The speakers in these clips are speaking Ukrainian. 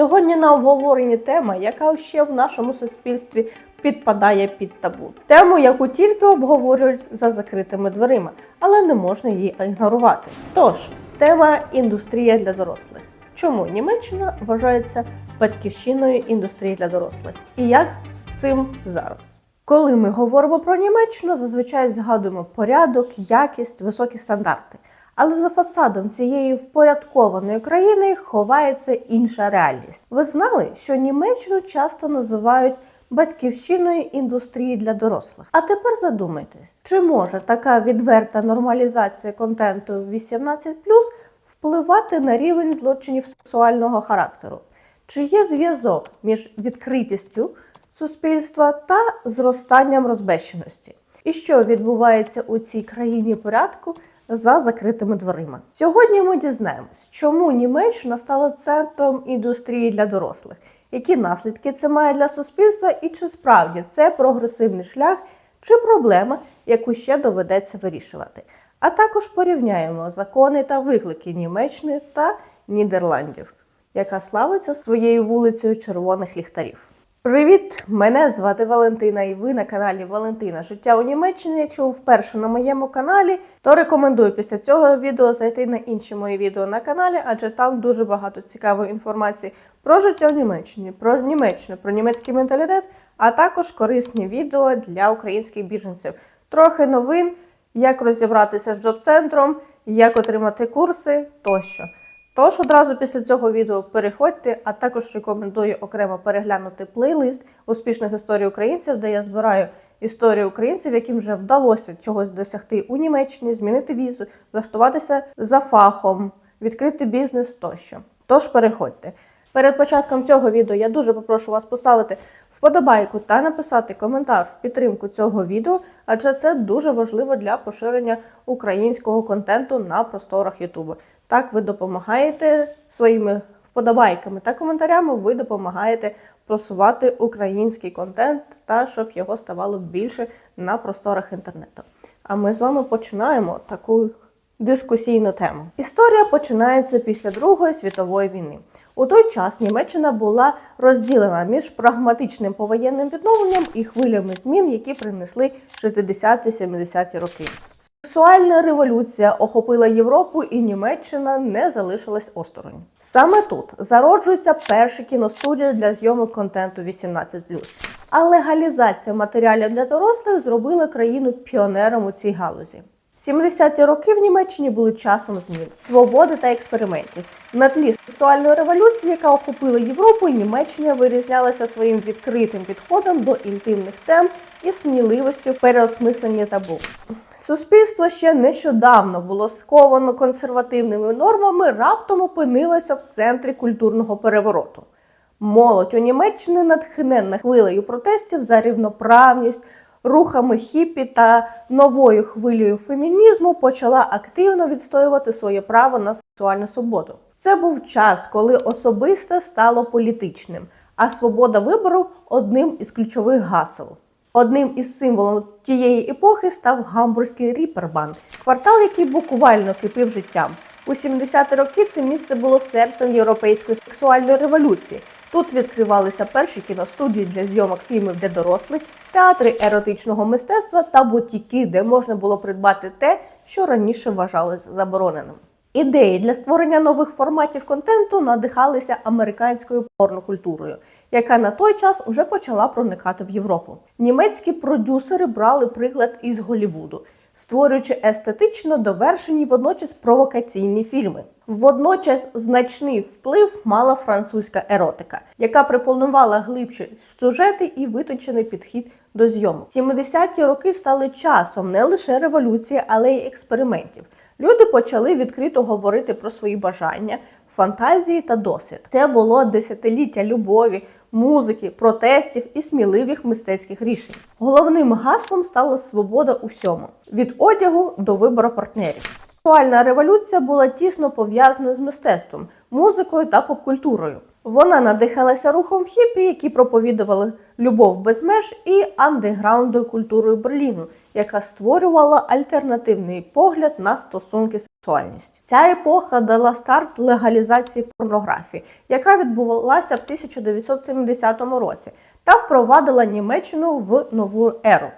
Сьогодні на обговоренні тема, яка ще в нашому суспільстві підпадає під табу. Тему, яку тільки обговорюють за закритими дверима, але не можна її ігнорувати. Тож, тема індустрія для дорослих. Чому Німеччина вважається батьківщиною індустрії для дорослих? І як з цим зараз? Коли ми говоримо про Німеччину, зазвичай згадуємо порядок, якість, високі стандарти. Але за фасадом цієї впорядкованої країни ховається інша реальність. Ви знали, що Німеччину часто називають батьківщиною індустрії для дорослих. А тепер задумайтесь, чи може така відверта нормалізація контенту 18+, впливати на рівень злочинів сексуального характеру? Чи є зв'язок між відкритістю суспільства та зростанням розбещеності? І що відбувається у цій країні порядку за закритими дверима? Сьогодні ми дізнаємось, чому Німеччина стала центром індустрії для дорослих, які наслідки це має для суспільства, і чи справді це прогресивний шлях, чи проблема, яку ще доведеться вирішувати. А також порівняємо закони та виклики Німеччини та Нідерландів, яка славиться своєю вулицею червоних ліхтарів. Привіт! Мене звати Валентина, і ви на каналі Валентина Життя у Німеччині. Якщо ви вперше на моєму каналі, то рекомендую після цього відео зайти на інші мої відео на каналі, адже там дуже багато цікавої інформації про життя в Німеччині, про Німеччину, про німецький менталітет, а також корисні відео для українських біженців. Трохи новин, як розібратися з джоб-центром, як отримати курси тощо. Тож одразу після цього відео переходьте, а також рекомендую окремо переглянути плейлист успішних історій українців, де я збираю історії українців, яким вже вдалося чогось досягти у Німеччині, змінити візу, влаштуватися за фахом, відкрити бізнес тощо. Тож переходьте. Перед початком цього відео я дуже попрошу вас поставити вподобайку та написати коментар в підтримку цього відео, адже це дуже важливо для поширення українського контенту на просторах Ютубу. Так, ви допомагаєте своїми вподобайками та коментарями, ви допомагаєте просувати український контент та щоб його ставало більше на просторах інтернету. А ми з вами починаємо таку дискусійну тему. Історія починається після Другої світової війни. У той час Німеччина була розділена між прагматичним повоєнним відновленням і хвилями змін, які принесли 60-70-ті роки. Сексуальна революція охопила Європу, і Німеччина не залишилась осторонь. Саме тут зароджується перша кіностудія для зйомок контенту 18+. А легалізація матеріалів для дорослих зробила країну піонером у цій галузі. 70-ті роки в Німеччині були часом змін, свободи та експериментів. На тлі сексуальної революції, яка охопила Європу, Німеччина вирізнялася своїм відкритим підходом до інтимних тем і сміливостю в переосмисленні табу. Суспільство ще нещодавно було сковано консервативними нормами, раптом опинилося в центрі культурного перевороту. Молодь у Німеччині натхненна хвилею протестів за рівноправність, рухами хіпі та новою хвилею фемінізму почала активно відстоювати своє право на сексуальну свободу. Це був час, коли особисте стало політичним, а свобода вибору одним із ключових гасел. Одним із символів тієї епохи став гамбурзький ріпербан, квартал, який буквально кипів життям. У 70-ті роки це місце було серцем європейської сексуальної революції. Тут відкривалися перші кіностудії для зйомок фільмів для дорослих, театри еротичного мистецтва та бутіки, де можна було придбати те, що раніше вважалось забороненим. Ідеї для створення нових форматів контенту надихалися американською порнокультурою, яка на той час уже почала проникати в Європу. Німецькі продюсери брали приклад із Голлівуду, створюючи естетично довершені водночас провокаційні фільми. Водночас значний вплив мала французька еротика, яка пропонувала глибші сюжети і витончений підхід до зйомок. 70-ті роки стали часом не лише революції, але й експериментів. Люди почали відкрито говорити про свої бажання, фантазії та досвід. Це було десятиліття любові, музики, протестів і сміливих мистецьких рішень. Головним гаслом стала свобода у всьому від одягу до вибору партнерів. Сексуальна революція була тісно пов'язана з мистецтвом, музикою та попкультурою. Вона надихалася рухом хіпі, які проповідували любов без меж, і андеграундою культурою Берліну, яка створювала альтернативний погляд на стосунки сексуальність. Ця епоха дала старт легалізації порнографії, яка відбувалася в 1970 році, та впровадила Німеччину в нову еру.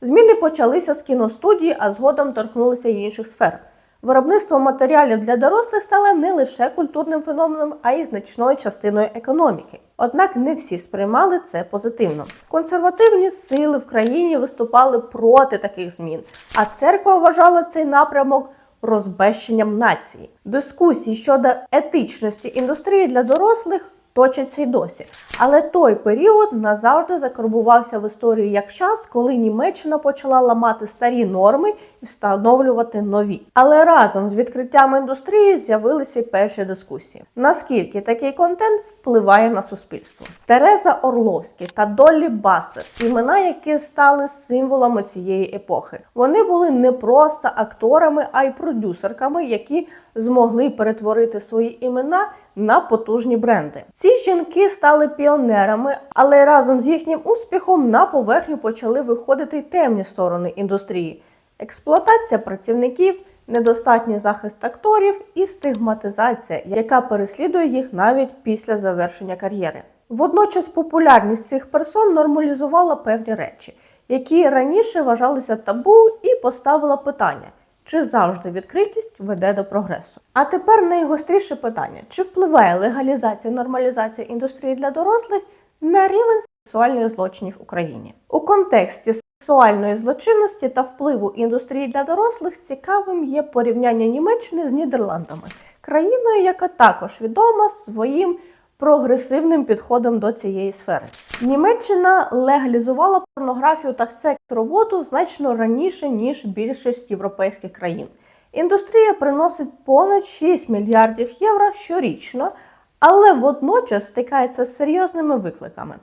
Зміни почалися з кіностудії, а згодом торкнулися й інших сфер. Виробництво матеріалів для дорослих стало не лише культурним феноменом, а й значною частиною економіки. Однак не всі сприймали це позитивно. Консервативні сили в країні виступали проти таких змін, а церква вважала цей напрямок розбещенням нації. Дискусії щодо етичності індустрії для дорослих точаться й досі. Але той період назавжди закарбувався в історії як час, коли Німеччина почала ламати старі норми і встановлювати нові. Але разом з відкриттям індустрії з'явилися й перші дискусії. Наскільки такий контент впливає на суспільство? Тереза Орловський та Доллі Бастер імена, які стали символами цієї епохи. Вони були не просто акторами, а й продюсерками, які змогли перетворити свої імена на потужні бренди. Ці жінки стали піонерами, але разом з їхнім успіхом на поверхню почали виходити й темні сторони індустрії: експлуатація працівників, недостатній захист акторів і стигматизація, яка переслідує їх навіть після завершення кар'єри. Водночас популярність цих персон нормалізувала певні речі, які раніше вважалися табу, і поставила питання. Чи завжди відкритість веде до прогресу? А тепер найгостріше питання: чи впливає легалізація нормалізація індустрії для дорослих на рівень сексуальних злочинів в Україні? У контексті сексуальної злочинності та впливу індустрії для дорослих цікавим є порівняння Німеччини з Нідерландами, країною, яка також відома своїм прогресивним підходом до цієї сфери. Німеччина легалізувала порнографію та секс-роботу значно раніше ніж більшість європейських країн. Індустрія приносить понад 6 мільярдів євро щорічно, але водночас стикається з серйозними викликами.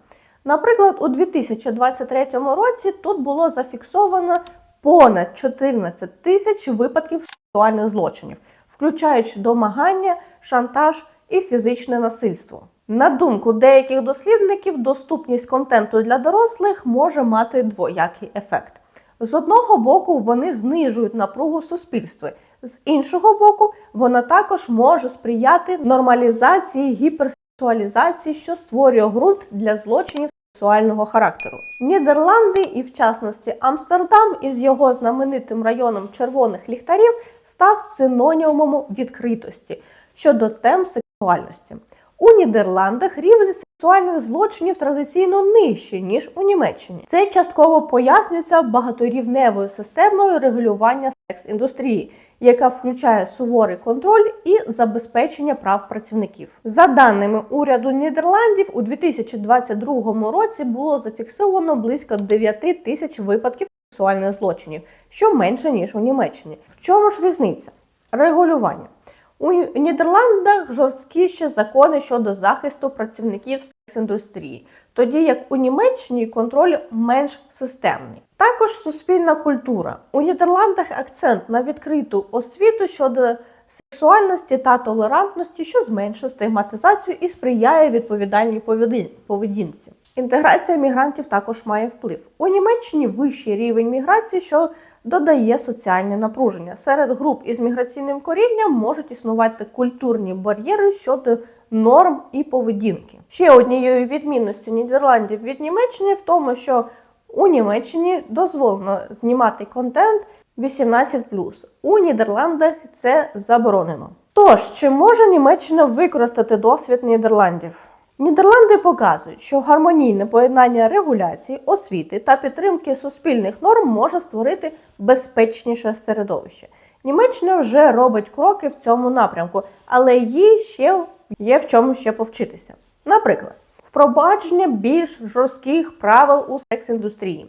Наприклад, у 2023 році тут було зафіксовано понад 14 тисяч випадків сексуальних злочинів, включаючи домагання, шантаж і фізичне насильство. На думку деяких дослідників, доступність контенту для дорослих може мати двоякий ефект. З одного боку, вони знижують напругу в суспільстві, з іншого боку, вона також може сприяти нормалізації гіперсексуалізації, що створює ґрунт для злочинів сексуального характеру. Нідерланди і, в частності, Амстердам із його знаменитим районом червоних ліхтарів став синонімом відкритості щодо тем сексуальності. У Нідерландах рівень сексуальних злочинів традиційно нижчий, ніж у Німеччині. Це частково пояснюється багаторівневою системою регулювання секс-індустрії, яка включає суворий контроль і забезпечення прав працівників. За даними уряду Нідерландів, у 2022 році було зафіксовано близько 9 тисяч випадків сексуальних злочинів, що менше ніж у Німеччині. В чому ж різниця? Регулювання. У Нідерландах жорсткіші закони щодо захисту працівників секс-індустрії, тоді як у Німеччині контроль менш системний. Також суспільна культура. У Нідерландах акцент на відкриту освіту щодо сексуальності та толерантності, що зменшує стигматизацію і сприяє відповідальній поведінці. Інтеграція мігрантів також має вплив. У Німеччині вищий рівень міграції, що додає соціальне напруження. Серед груп із міграційним корінням можуть існувати культурні бар'єри щодо норм і поведінки. Ще однією відмінністю Нідерландів від Німеччини в тому, що у Німеччині дозволено знімати контент 18+. У Нідерландах це заборонено. Тож, чи може Німеччина використати досвід Нідерландів? Нідерланди показують, що гармонійне поєднання регуляції, освіти та підтримки суспільних норм може створити безпечніше середовище. Німеччина вже робить кроки в цьому напрямку, але їй ще є в чому ще повчитися. Наприклад, впровадження більш жорстких правил у секс-індустрії,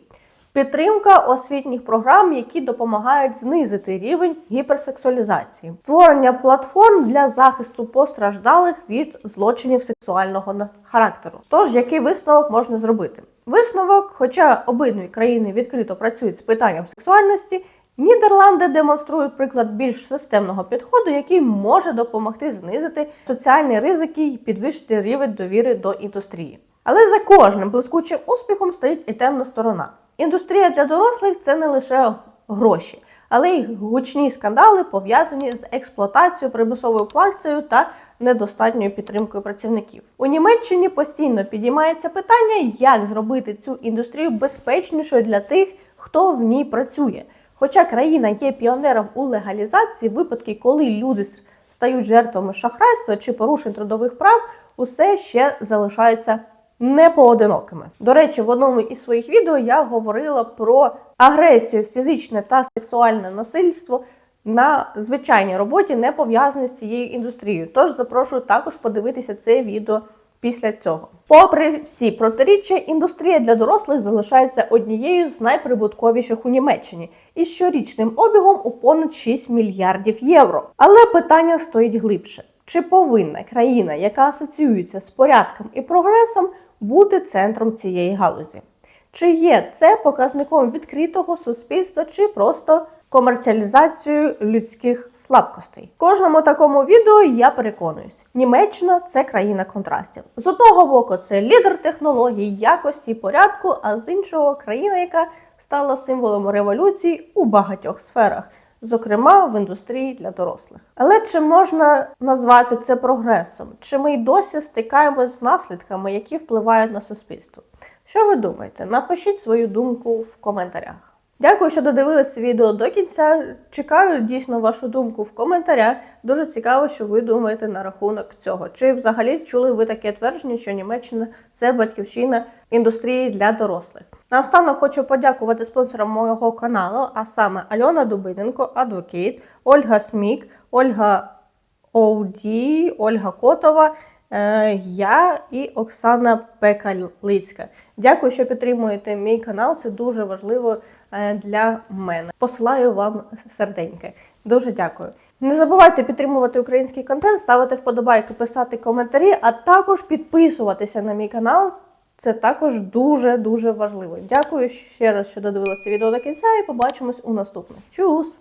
підтримка освітніх програм, які допомагають знизити рівень гіперсексуалізації, створення платформ для захисту постраждалих від злочинів сексуального характеру. Тож, який висновок можна зробити? Висновок, хоча обидві країни відкрито працюють з питанням сексуальності. Нідерланди демонструють приклад більш системного підходу, який може допомогти знизити соціальні ризики і підвищити рівень довіри до індустрії. Але за кожним блискучим успіхом стоїть і темна сторона. Індустрія для дорослих це не лише гроші, але й гучні скандали пов'язані з експлуатацією, примусовою працею та недостатньою підтримкою працівників. У Німеччині постійно підіймається питання, як зробити цю індустрію безпечнішою для тих, хто в ній працює. Хоча країна є піонером у легалізації, випадки, коли люди стають жертвами шахрайства чи порушень трудових прав, усе ще залишаються непоодинокими. До речі, в одному із своїх відео я говорила про агресію, фізичне та сексуальне насильство на звичайній роботі, не пов'язані з цією індустрією. Тож запрошую також подивитися це відео після цього. Попри всі протиріччя, індустрія для дорослих залишається однією з найприбутковіших у Німеччині із щорічним обігом у понад 6 мільярдів євро. Але питання стоїть глибше: чи повинна країна, яка асоціюється з порядком і прогресом, бути центром цієї галузі? Чи є це показником відкритого суспільства, чи просто комерціалізацією людських слабкостей? Кожному такому відео я переконуюсь, Німеччина це країна контрастів. З одного боку, це лідер технологій, якості і порядку, а з іншого країна, яка стала символом революції у багатьох сферах. Зокрема, в індустрії для дорослих. Але чи можна назвати це прогресом? Чи ми й досі стикаємось з наслідками, які впливають на суспільство? Що ви думаєте? Напишіть свою думку в коментарях. Дякую, що додивилися відео до кінця. Чекаю дійсно вашу думку в коментарях. Дуже цікаво, що ви думаєте на рахунок цього. Чи взагалі чули ви таке твердження, що Німеччина це батьківщина індустрії для дорослих? Наостанок хочу подякувати спонсорам мого каналу, а саме Альона Дубиненко, Адвокейт, Ольга Смік, Ольга Оуді, Ольга Котова, е, я і Оксана Пекалицька. Дякую, що підтримуєте мій канал. Це дуже важливо для мене. Посилаю вам серденьке. Дуже дякую. Не забувайте підтримувати український контент, ставити вподобайки, писати коментарі, а також підписуватися на мій канал. Це також дуже дуже важливо. Дякую ще раз, що додивилися відео до кінця, і побачимось у наступних. Чус!